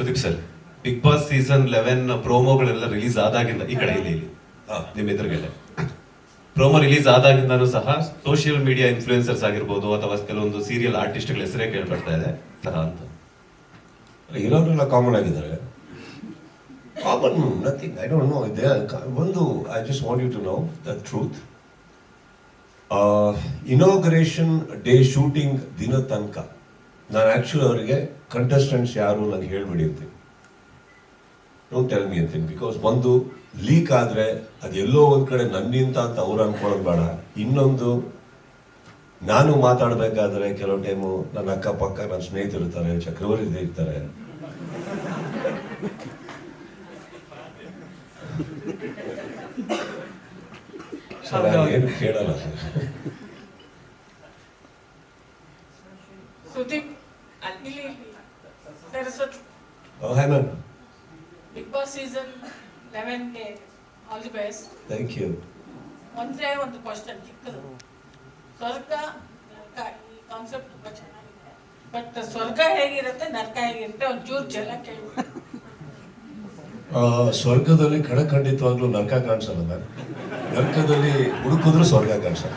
Sudeep sir Big Boss season eleven ಪ್ರೋಮೋಗಳೆಲ್ಲ release ಆದಾಗಿಂದ ಈ ಕಡೆ ಇಲ್ಲಿ. ನಿಮ್ಮ ಎದುರುಗಡೆ. ಪ್ರೋಮೋ ರಿಲೀಸ್ ಆದಾಗಿಂದನೂ ಸಹ ಸೋಷಿಯಲ್ ಮೀಡಿಯಾ ಇನ್ಫ್ಲೂಯೆನ್ಸರ್ಸ್ ಆಗಿರ್ಬೋದು ಅಥವಾ ಕೆಲವೊಂದು ಸೀರಿಯಲ್ ಆರ್ಟಿಸ್ಟ್ಗಳ ಹೆಸರೇ ಕೇಳ್ಬರ್ತಾ ಇದೆ ಸಹ ಅಂತ. ಇರೋರೆಲ್ಲ ಕಾಮನ್ ಆಗಿದ್ದಾರೆ. Common nothing I don't know ಇದೆ ಒಂದು I just want you to know the truth inauguration day shooting ದಿನ ತನಕ. ನಾನು ಆ್ಯಕ್ಚುಲಿ ಅವರಿಗೆ ಕಂಟೆಸ್ಟೆಂಟ್ಸ್ ಯಾರು ನನಗೆ ಹೇಳ್ಬಿಡಿ ಅಂತೀನಿ ಡೋಂಟ್ ಟೆಲ್ ಮಿ ಅಂತೀನಿ ಬಿಕಾಸ್ ಒಂದು ಲೀಕ್ ಆದರೆ ಅದು ಎಲ್ಲೋ ಒಂದು ಕಡೆ ನನ್ನಿಂತ ಅಂತ ಅವ್ರು ಅನ್ಕೊಳ್ಳೋದು ಬೇಡ. ಇನ್ನೊಂದು, ನಾನು ಮಾತಾಡಬೇಕಾದ್ರೆ ಕೆಲವು ಟೈಮು ನನ್ನ ಅಕ್ಕಪಕ್ಕ ನನ್ನ ಸ್ನೇಹಿತರು ಇರ್ತಾರೆ, ಚಕ್ರವರ್ತಿ ಇರ್ತಾರೆ. ಸರ್ ಏನು ಕೇಳಲ್ಲ Sudeep, ಅಲ್ಲಿ there is a hi ma'am Big Boss season 11 ಗೆ all the best thank you ಒಂದೇ ಒಂದು ಕ್ವಶನ್ ಚಿಕ್ಕದು. ಸ್ವರ್ಗ ನರ್ಕ ಈ ಕಾನ್ಸೆಪ್ಟ್ ತುಂಬಾ ಚೆನ್ನಾಗಿದೆ. ಬಟ್ ಸ್ವರ್ಗ ಹೇಗಿರುತ್ತೆ ನರ್ಕ ಹೇಗಿರುತ್ತೆ ಒಂಚೂರು ಚೆನ್ನಾಗಿ ಕೇಳಿ ಸ್ವರ್ಗದಲ್ಲಿ ಖಡಖಂಡಿತವಾಗ್ಲೂ ನರಕ ಕಾಣಿಸಲ್ಲ ಮ್ಯಾಮ್ ನರಕದಲ್ಲಿ ಹುಡುಕಿದ್ರು ಸ್ವರ್ಗ ಕಾಣಿಸಲ್ಲ.